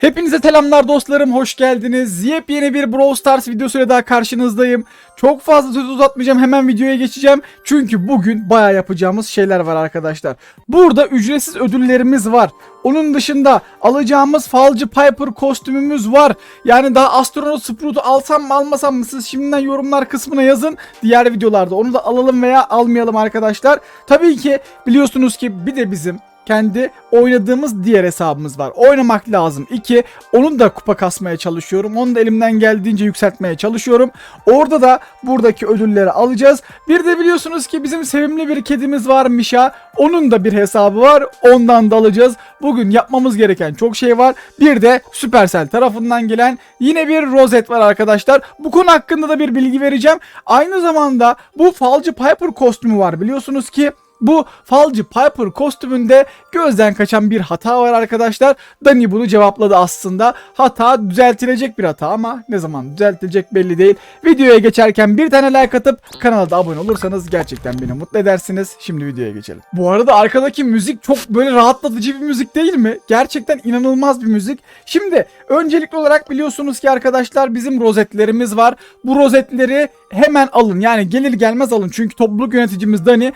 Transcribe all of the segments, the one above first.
Hepinize selamlar dostlarım, hoş geldiniz. Yepyeni bir Brawl Stars videosuyla daha karşınızdayım. Çok fazla söz uzatmayacağım, hemen videoya geçeceğim. Çünkü bugün baya yapacağımız şeyler var arkadaşlar. Burada ücretsiz ödüllerimiz var. Onun dışında alacağımız falcı Piper kostümümüz var. Yani daha astronot Sprout'u alsam mı almasam mı siz şimdiden yorumlar kısmına yazın. Diğer videolarda onu da alalım veya almayalım arkadaşlar. Tabii ki biliyorsunuz ki bir de bizim kendi oynadığımız diğer hesabımız var. Oynamak lazım. 2. Onun da kupa kasmaya çalışıyorum. Onu da elimden geldiğince yükseltmeye çalışıyorum. Orada da buradaki ödülleri alacağız. Bir de biliyorsunuz ki bizim sevimli bir kedimiz var Mişa. Onun da bir hesabı var. Ondan da alacağız. Bugün yapmamız gereken çok şey var. Bir de Supercell tarafından gelen yine bir rozet var arkadaşlar. Bu konu hakkında da bir bilgi vereceğim. Aynı zamanda bu falcı Piper kostümü var. Biliyorsunuz ki bu falcı Piper kostümünde gözden kaçan bir hata var arkadaşlar. Dani bunu cevapladı aslında. Hata düzeltilecek bir hata ama ne zaman düzeltilecek belli değil. Videoya geçerken bir tane like atıp kanala da abone olursanız gerçekten beni mutlu edersiniz. Şimdi videoya geçelim. Bu arada arkadaki müzik çok böyle rahatlatıcı bir müzik değil mi? Gerçekten inanılmaz bir müzik. Şimdi öncelikli olarak biliyorsunuz ki arkadaşlar bizim rozetlerimiz var. Bu rozetleri hemen alın. Yani gelir gelmez alın. Çünkü topluluk yöneticimiz Dani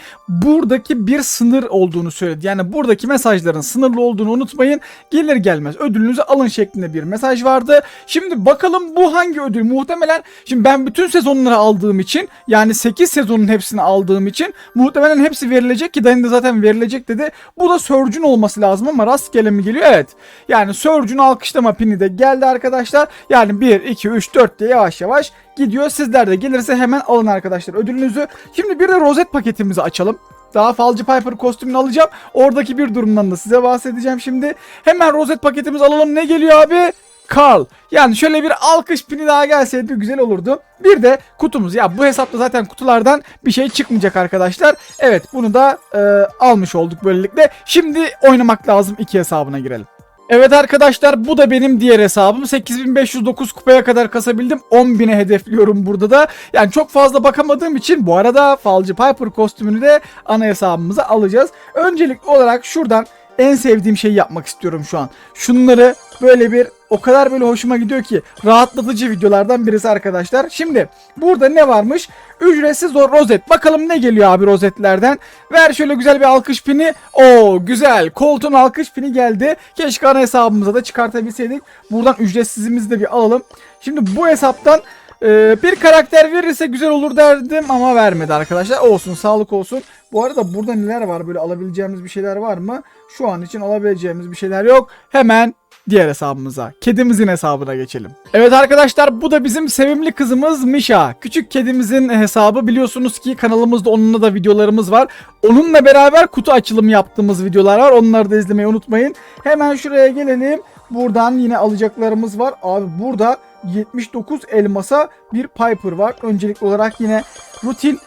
buradaki bir sınır olduğunu söyledi. Yani buradaki mesajların sınırlı olduğunu unutmayın. Gelir gelmez ödülünüzü alın şeklinde bir mesaj vardı. Şimdi bakalım bu hangi ödül? Muhtemelen şimdi ben bütün sezonları aldığım için yani 8 sezonun hepsini aldığım için muhtemelen hepsi verilecek ki Dani de zaten verilecek dedi. Bu da Surge'un olması lazım ama rastgele mi geliyor? Evet. Yani Surge'un alkışlama pini de geldi arkadaşlar. Yani 1, 2, 3, 4 diye yavaş yavaş gidiyor. Sizler de gelirse hemen alın arkadaşlar ödülünüzü. Şimdi bir de rozet paketimizi açalım. Daha falcı Piper kostümünü alacağım. Oradaki bir durumdan da size bahsedeceğim şimdi. Hemen rozet paketimizi alalım. Ne geliyor abi? Carl. Yani şöyle bir alkış pini daha gelseydi güzel olurdu. Bir de kutumuz. Ya bu hesapta zaten kutulardan bir şey çıkmayacak arkadaşlar. Evet bunu da e, almış olduk böylelikle. Şimdi oynamak lazım iki hesabına girelim. Evet arkadaşlar bu da benim diğer hesabım. 8509 kupaya kadar kasabildim. 10.000'e hedefliyorum burada da. Yani çok fazla bakamadığım için bu arada Falcı Piper kostümünü de ana hesabımıza alacağız. Öncelikli olarak şuradan en sevdiğim şeyi yapmak istiyorum şu an. Şunları böyle bir o kadar böyle hoşuma gidiyor ki rahatlatıcı videolardan birisi arkadaşlar. Şimdi burada ne varmış? Ücretsiz o rozet. Bakalım ne geliyor abi rozetlerden. Ver şöyle güzel bir alkış pini. Oo güzel. Koltuğun alkış pini geldi. Keşke ana hesabımıza da çıkartabilseydik. Buradan ücretsizimizi de bir alalım. Şimdi bu hesaptan ee, bir karakter verirse güzel olur derdim ama vermedi arkadaşlar. Olsun sağlık olsun. Bu arada burada neler var böyle alabileceğimiz bir şeyler var mı? Şu an için alabileceğimiz bir şeyler yok. Hemen diğer hesabımıza. Kedimizin hesabına geçelim. Evet arkadaşlar bu da bizim sevimli kızımız Misha. Küçük kedimizin hesabı biliyorsunuz ki kanalımızda onunla da videolarımız var. Onunla beraber kutu açılımı yaptığımız videolar var. Onları da izlemeyi unutmayın. Hemen şuraya gelelim. Buradan yine alacaklarımız var. Abi burada 79 elmasa bir Piper var. Öncelikli olarak yine rutin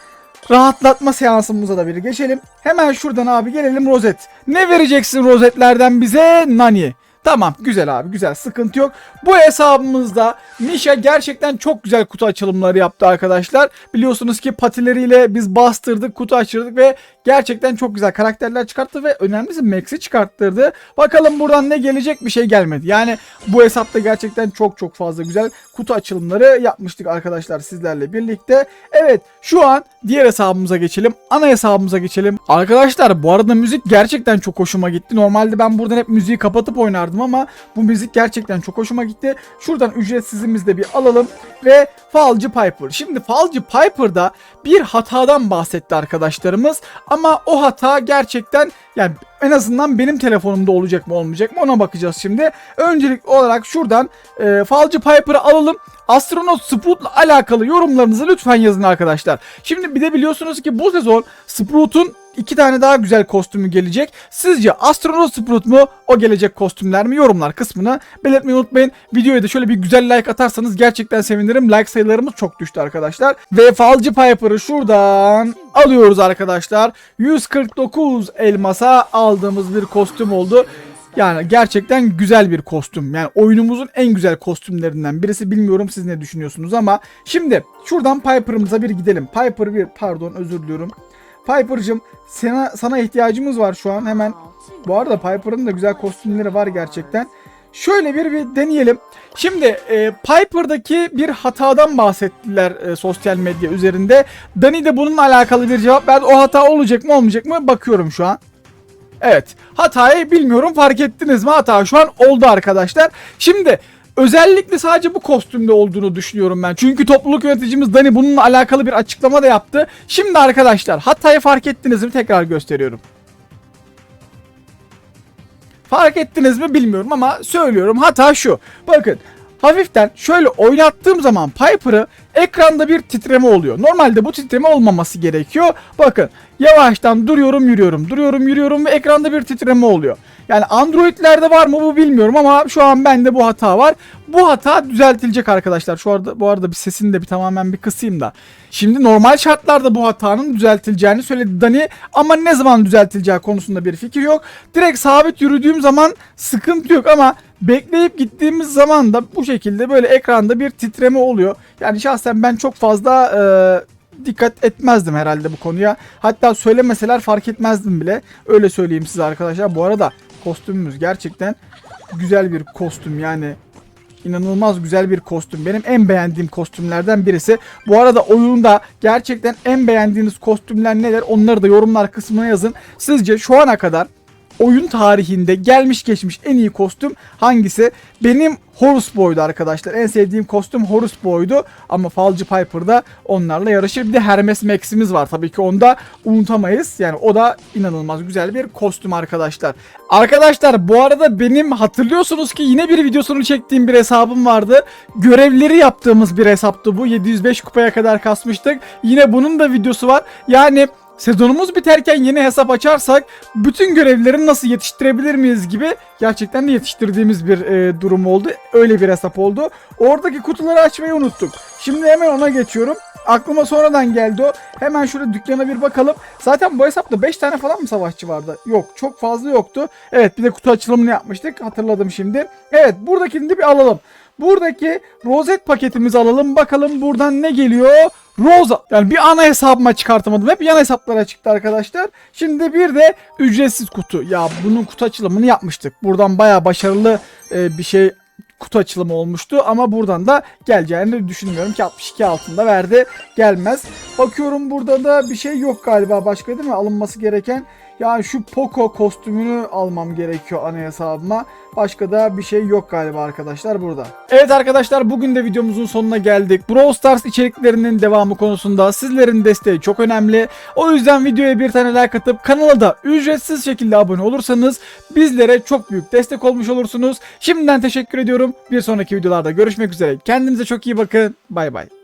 rahatlatma seansımıza da bir geçelim. Hemen şuradan abi gelelim rozet. Ne vereceksin rozetlerden bize? Nani. Tamam güzel abi güzel sıkıntı yok. Bu hesabımızda Misha gerçekten çok güzel kutu açılımları yaptı arkadaşlar. Biliyorsunuz ki patileriyle biz bastırdık kutu açırdık ve gerçekten çok güzel karakterler çıkarttı ve önemlisi Max'i çıkarttırdı. Bakalım buradan ne gelecek bir şey gelmedi. Yani bu hesapta gerçekten çok çok fazla güzel kutu açılımları yapmıştık arkadaşlar sizlerle birlikte. Evet şu an diğer hesabımıza geçelim. Ana hesabımıza geçelim. Arkadaşlar bu arada müzik gerçekten çok hoşuma gitti. Normalde ben buradan hep müziği kapatıp oynardım ama bu müzik gerçekten çok hoşuma gitti. Şuradan ücretsizimizi de bir alalım ve Falcı Piper. Şimdi Falcı Piper'da bir hatadan bahsetti arkadaşlarımız ama o hata gerçekten yani en azından benim telefonumda olacak mı olmayacak mı ona bakacağız şimdi. Öncelik olarak şuradan e, Falcı Piper'ı alalım. Astronot Sprout'la alakalı yorumlarınızı lütfen yazın arkadaşlar. Şimdi bir de biliyorsunuz ki bu sezon Sprout'un iki tane daha güzel kostümü gelecek. Sizce Astronot Sprout mu o gelecek kostümler mi yorumlar kısmını belirtmeyi unutmayın. Videoya da şöyle bir güzel like atarsanız gerçekten sevinirim. Like sayılarımız çok düştü arkadaşlar. Ve Falcı Piper'ı şuradan alıyoruz arkadaşlar. 149 elmasa aldığımız bir kostüm oldu. Yani gerçekten güzel bir kostüm. Yani oyunumuzun en güzel kostümlerinden birisi. Bilmiyorum siz ne düşünüyorsunuz ama. Şimdi şuradan Piper'ımıza bir gidelim. Piper bir pardon özür diliyorum. Piper'cım sana, sana ihtiyacımız var şu an hemen. Bu arada Piper'ın da güzel kostümleri var gerçekten. şöyle bir, bir deneyelim. Şimdi e, Piper'daki bir hatadan bahsettiler e, sosyal medya üzerinde. Dani de bununla alakalı bir cevap verdi. O hata olacak mı olmayacak mı bakıyorum şu an. Evet hatayı bilmiyorum fark ettiniz mi hata şu an oldu arkadaşlar. Şimdi özellikle sadece bu kostümde olduğunu düşünüyorum ben. Çünkü topluluk yöneticimiz Dani bununla alakalı bir açıklama da yaptı. Şimdi arkadaşlar hatayı fark ettiniz mi tekrar gösteriyorum. Fark ettiniz mi bilmiyorum ama söylüyorum. Hata şu. Bakın hafiften şöyle oynattığım zaman Piper'ı ekranda bir titreme oluyor. Normalde bu titreme olmaması gerekiyor. Bakın yavaştan duruyorum yürüyorum duruyorum yürüyorum ve ekranda bir titreme oluyor. Yani Android'lerde var mı bu bilmiyorum ama şu an bende bu hata var. Bu hata düzeltilecek arkadaşlar. Şu arada bu arada bir sesini de bir tamamen bir kısayım da. Şimdi normal şartlarda bu hatanın düzeltileceğini söyledi Dani ama ne zaman düzeltileceği konusunda bir fikir yok. Direkt sabit yürüdüğüm zaman sıkıntı yok ama bekleyip gittiğimiz zaman da bu şekilde böyle ekranda bir titreme oluyor. Yani şahsen ben çok fazla e, dikkat etmezdim herhalde bu konuya. Hatta söylemeseler fark etmezdim bile. Öyle söyleyeyim size arkadaşlar. Bu arada kostümümüz gerçekten güzel bir kostüm yani inanılmaz güzel bir kostüm. Benim en beğendiğim kostümlerden birisi. Bu arada oyunda gerçekten en beğendiğiniz kostümler neler onları da yorumlar kısmına yazın. Sizce şu ana kadar oyun tarihinde gelmiş geçmiş en iyi kostüm hangisi? Benim Horus Boy'du arkadaşlar. En sevdiğim kostüm Horus Boy'du. Ama Falcı Piper'da onlarla yarışır. Bir de Hermes Max'imiz var. Tabii ki onu da unutamayız. Yani o da inanılmaz güzel bir kostüm arkadaşlar. Arkadaşlar bu arada benim hatırlıyorsunuz ki yine bir videosunu çektiğim bir hesabım vardı. Görevleri yaptığımız bir hesaptı bu. 705 kupaya kadar kasmıştık. Yine bunun da videosu var. Yani sezonumuz biterken yeni hesap açarsak bütün görevleri nasıl yetiştirebilir miyiz gibi gerçekten de yetiştirdiğimiz bir e, durum oldu. Öyle bir hesap oldu. Oradaki kutuları açmayı unuttuk. Şimdi hemen ona geçiyorum. Aklıma sonradan geldi o. Hemen şurada dükkana bir bakalım. Zaten bu hesapta 5 tane falan mı savaşçı vardı? Yok çok fazla yoktu. Evet bir de kutu açılımını yapmıştık. Hatırladım şimdi. Evet buradakini de bir alalım. Buradaki rozet paketimizi alalım. Bakalım buradan ne geliyor? Rosa. Yani bir ana hesabıma çıkartamadım. Hep yan hesaplara çıktı arkadaşlar. Şimdi bir de ücretsiz kutu. Ya bunun kutu açılımını yapmıştık. Buradan baya başarılı e, bir şey kutu açılımı olmuştu ama buradan da geleceğini düşünmüyorum ki 62 altında verdi gelmez. Bakıyorum burada da bir şey yok galiba başka değil mi alınması gereken. Yani şu Poco kostümünü almam gerekiyor ana hesabıma. Başka da bir şey yok galiba arkadaşlar burada. Evet arkadaşlar bugün de videomuzun sonuna geldik. Brawl Stars içeriklerinin devamı konusunda sizlerin desteği çok önemli. O yüzden videoya bir tane like atıp kanala da ücretsiz şekilde abone olursanız bizlere çok büyük destek olmuş olursunuz. Şimdiden teşekkür ediyorum. Bir sonraki videolarda görüşmek üzere. Kendinize çok iyi bakın. Bay bay.